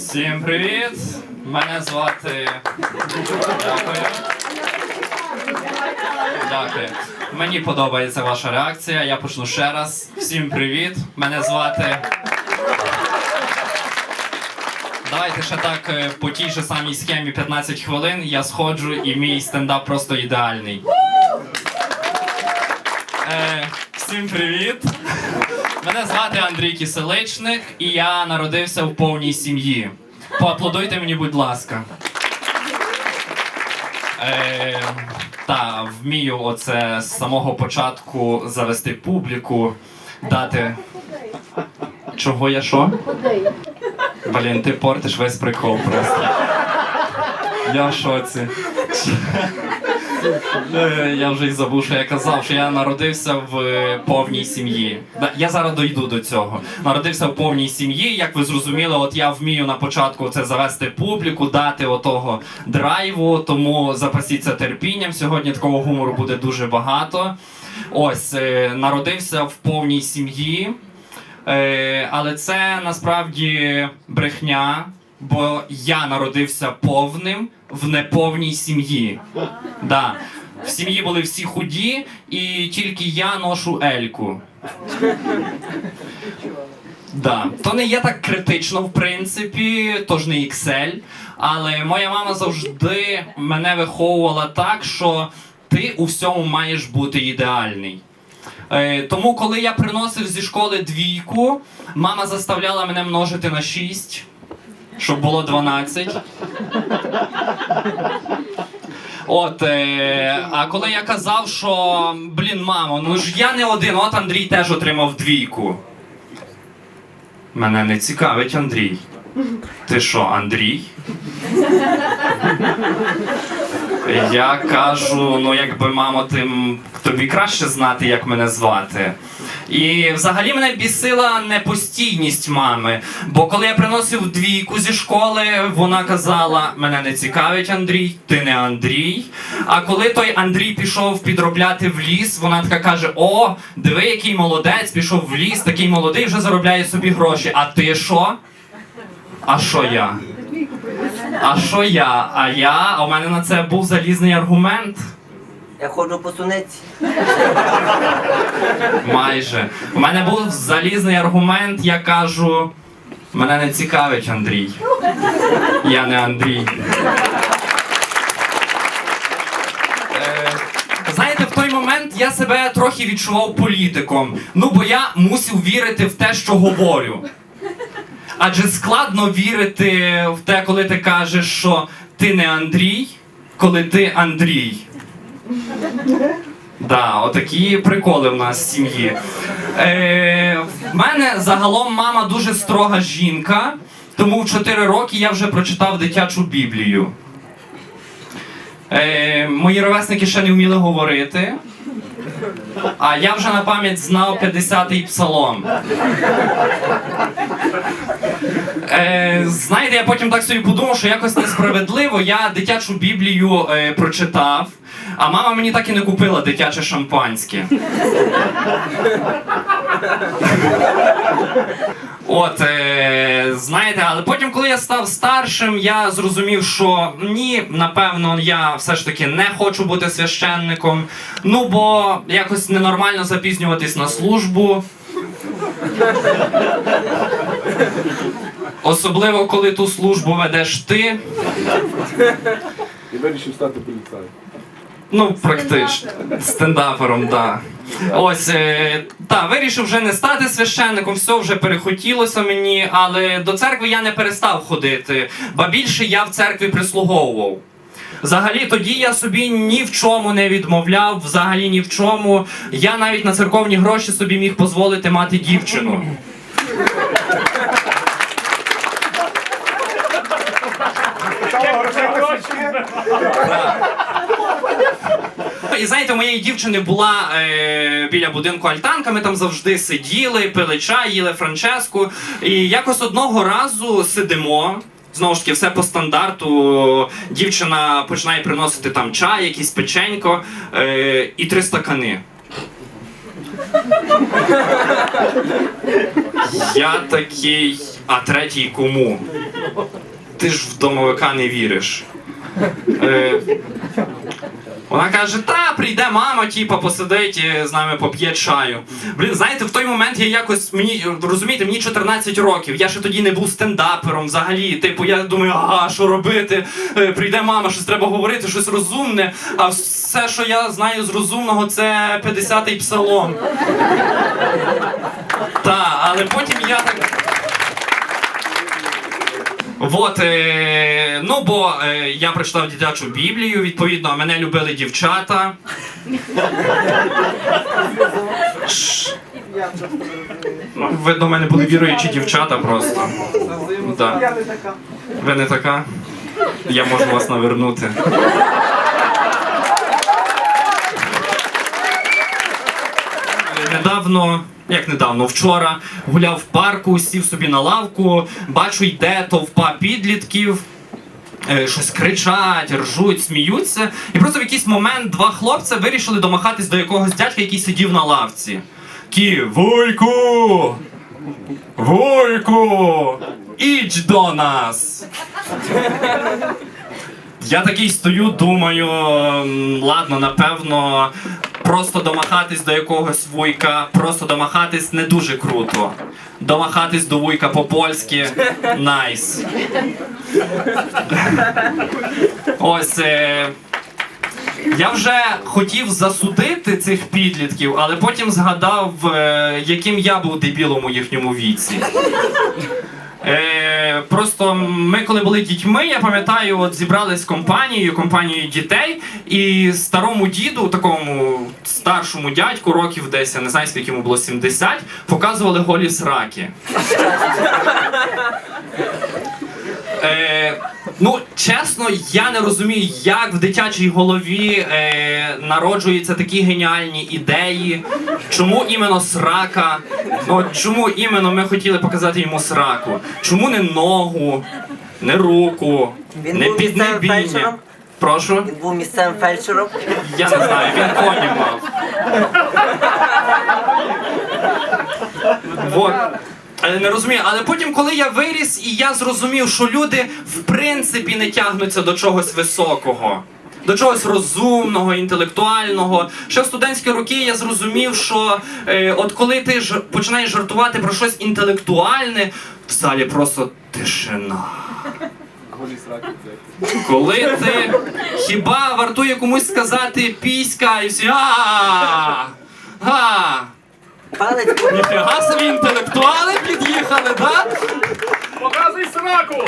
Всім привіт! Мене звати. Дякую. Дякую. Мені подобається ваша реакція. Я почну ще раз. Всім привіт! Мене звати. Давайте ще так е, по тій же самій схемі 15 хвилин. Я сходжу і мій стендап просто ідеальний. Е, всім привіт! Мене звати Андрій Киселичник, і я народився в повній сім'ї. Поаплодуйте мені, будь ласка. Е, та, вмію оце з самого початку завести публіку, дати. Чого я що? Блін, ти портиш весь прикол просто. Я в шоці. Я вже й забув, що я казав, що я народився в е, повній сім'ї. Я зараз дойду до цього. Народився в повній сім'ї. Як ви зрозуміли, от я вмію на початку це завести публіку, дати отого драйву, тому запасіться терпінням. Сьогодні такого гумору буде дуже багато. Ось е, народився в повній сім'ї. Е, але це насправді брехня, бо я народився повним в неповній сім'ї. Да. В сім'ї були всі худі, і тільки я ношу ельку. Да. То не є так критично, в принципі, то ж не XL. Але моя мама завжди мене виховувала так, що ти у всьому маєш бути ідеальний. Е, тому, коли я приносив зі школи двійку, мама заставляла мене множити на 6, щоб було 12. От, е, а коли я казав, що блін, мамо, ну ж я не один, от Андрій теж отримав двійку. Мене не цікавить Андрій. Ти що, Андрій? Я кажу, ну якби мамо, ти, м- тобі краще знати, як мене звати. І взагалі мене бісила непостійність мами. Бо коли я приносив двійку зі школи, вона казала: мене не цікавить Андрій, ти не Андрій. А коли той Андрій пішов підробляти в ліс, вона така каже: О, диви, який молодець, пішов в ліс, такий молодий, вже заробляє собі гроші. А ти що? А що я? А що я? А я? А у мене на це був залізний аргумент. Я ходжу по суниці. Майже. У мене був залізний аргумент, я кажу. Мене не цікавить Андрій. Я не Андрій. Е, Знаєте, в той момент я себе трохи відчував політиком. Ну, бо я мусив вірити в те, що говорю. Адже складно вірити в те, коли ти кажеш, що ти не Андрій, коли ти Андрій. Да, отакі приколи в нас в сім'ї. Е, в мене загалом мама дуже строга жінка, тому в 4 роки я вже прочитав дитячу Біблію. Е, мої ровесники ще не вміли говорити. А я вже на пам'ять знав 50-й псалом. Е, знаєте, я потім так собі подумав, що якось несправедливо. Я дитячу Біблію е, прочитав, а мама мені так і не купила дитяче шампанське. От, е, знаєте, але потім, коли я став старшим, я зрозумів, що ні, напевно, я все ж таки не хочу бути священником. Ну, бо якось ненормально запізнюватись на службу. Особливо, коли ту службу ведеш ти. І вирішив стати поліцаєм. Ну, практично. Стендапером, так. Да. Ось, е, та, вирішив вже не стати священником, все вже перехотілося мені, але до церкви я не перестав ходити, ба більше я в церкві прислуговував. Взагалі, тоді я собі ні в чому не відмовляв, взагалі ні в чому. Я навіть на церковні гроші собі міг дозволити мати дівчину. І знаєте, у моєї дівчини була е, біля будинку альтанка, ми там завжди сиділи, пили чай, їли франческу. І якось одного разу сидимо. Знову ж таки, все по стандарту. Дівчина починає приносити там чай, якийсь печенько е, і три стакани. Я такий, а третій кому? Ти ж в домовика не віриш. Е, вона каже: та прийде мама, типа, посидить е, з нами поп'є чаю. Блін, знаєте, в той момент я якось мені розумієте, мені 14 років. Я ще тоді не був стендапером взагалі. Типу, я думаю, ага, що робити? Е, Прийде мама, щось треба говорити, щось розумне. А все, що я знаю з розумного, це 50-й псалом. Та, але потім я так. Вот, е, ну бо е, я прочитав дитячу Біблію, відповідно, мене любили дівчата. Ш- Ну, видно, в мене були віруючі дівчата просто. Да. Ви не така? Я можу вас навернути. Недавно, як недавно, вчора гуляв в парку, сів собі на лавку, бачу, йде товпа підлітків. е, Щось кричать, ржуть, сміються. І просто в якийсь момент два хлопця вирішили домахатись до якогось дядька, який сидів на лавці. Кі, Вуйку! Вуйку! Іч до нас! Я такий стою, думаю, ладно, напевно, просто домахатись до якогось вуйка, просто домахатись не дуже круто. Домахатись до вуйка по-польськи найс. Ось. Е- я вже хотів засудити цих підлітків, але потім згадав, е, яким я був дебілом у їхньому віці. Е, просто ми, коли були дітьми, я пам'ятаю, от зібрались компанією, компанією дітей, і старому діду, такому старшому дядьку, років десь, я не знаю, скільки йому було 70, показували голі сраки. Е, ну, чесно, я не розумію, як в дитячій голові е, народжуються такі геніальні ідеї. Чому іменно срака? Ну, чому іменно ми хотіли показати йому сраку? Чому не ногу, не руку, Він не був місцевим піднебіння? фельдшером? Прошу? Він був місцевим фельдшером. Я не знаю, він коні мав. Вот. Не розумію. Але потім, коли я виріс, і я зрозумів, що люди в принципі не тягнуться до чогось високого. До чогось розумного, інтелектуального. Ще в студентські роки я зрозумів, що е, от коли ти ж починаєш жартувати про щось інтелектуальне, в залі просто тишина. Коли ти хіба вартує комусь сказати піська і всі а а Палець Ніфіга собі інтелектуали під'їхали, да? Показуй сраку!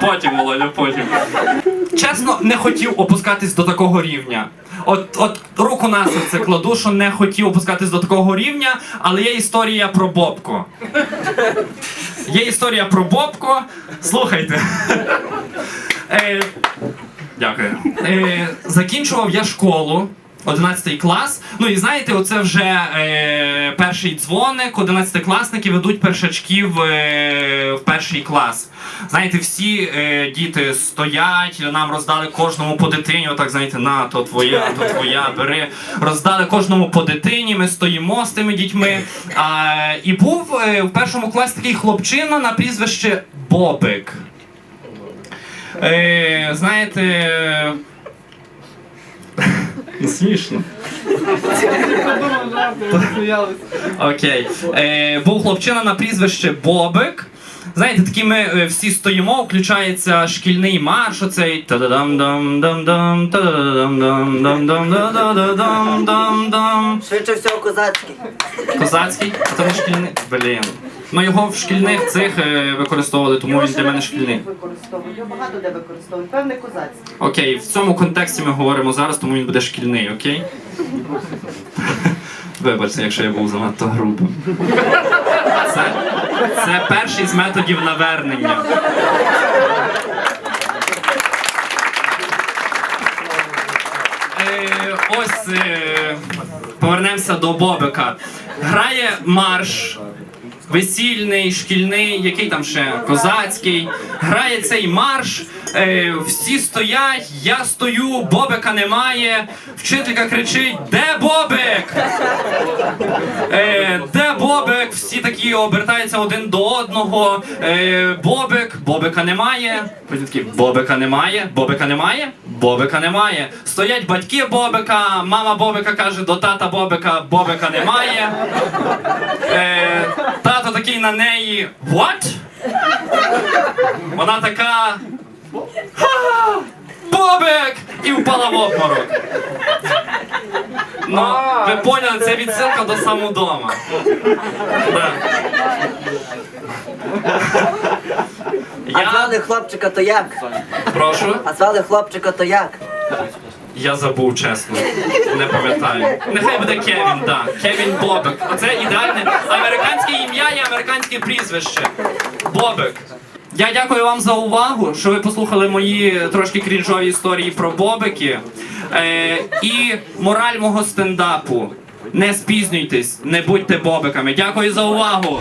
Потім, Володя, потім. Чесно, не хотів опускатись до такого рівня. От, от руку на серце кладу, що не хотів опускатись до такого рівня, але є історія про Бобко. Є історія про Бобко. Слухайте. Е, дякую. Е, закінчував я школу. 11 клас. Ну і знаєте, оце вже е, перший дзвоник, 11-класники ведуть першачків е, в перший клас. Знаєте, всі е, діти стоять, нам роздали кожному по дитині, отак знаєте, на, то твоя, то твоя, бери. Роздали кожному по дитині, ми стоїмо з тими дітьми. А, і був е, в першому класі такий хлопчина на прізвище Бобик. Е, знаєте. Ну, смішно. Окей. Е, був хлопчина на прізвище Бобик. Знаєте, такі ми е, всі стоїмо, включається шкільний марш, оцей та-да-дам-дам-дам-дам, швидше всього козацький. Козацький, а то не шкільний. Блін. Ну його в шкільних цих е, використовували, тому він для мене шкільний. Використовують. Його багато де використовують. Певне козацьке. Окей, в цьому контексті ми говоримо зараз, тому він буде шкільний, окей? Вибачте, якщо я був занадто грубим. Це, це перший з методів навернення. Е, ось е, повернемося до Бобика. Грає марш. Весільний, шкільний, який там ще козацький. Грає цей марш. Е, всі стоять, я стою, бобика немає. Вчителька кричить: Де бобик? Е, де Бобик? Всі такі обертаються один до одного. Е, Бобик, Бобика немає. Такі, Бобика немає, Бобика немає, Бобика немає. Стоять батьки Бобика, мама Бобика каже до тата Бобика, Бобика немає. Тато такий на неї. What? Вона така. «Ха! Бобик! І впала в обморок. Ну, ви поняли, це відсилка до самодома. Да. А Я звали хлопчика то як? прошу. А звали хлопчика то як? Я забув чесно. Не пам'ятаю. Нехай буде Кевін, да. Кевін Бобик. Оце ідеальне американське ім'я і американське прізвище. Бобик. Я дякую вам за увагу, що ви послухали мої трошки крінжові історії про бобики. Е, і мораль мого стендапу. Не спізнюйтесь, не будьте бобиками. Дякую за увагу.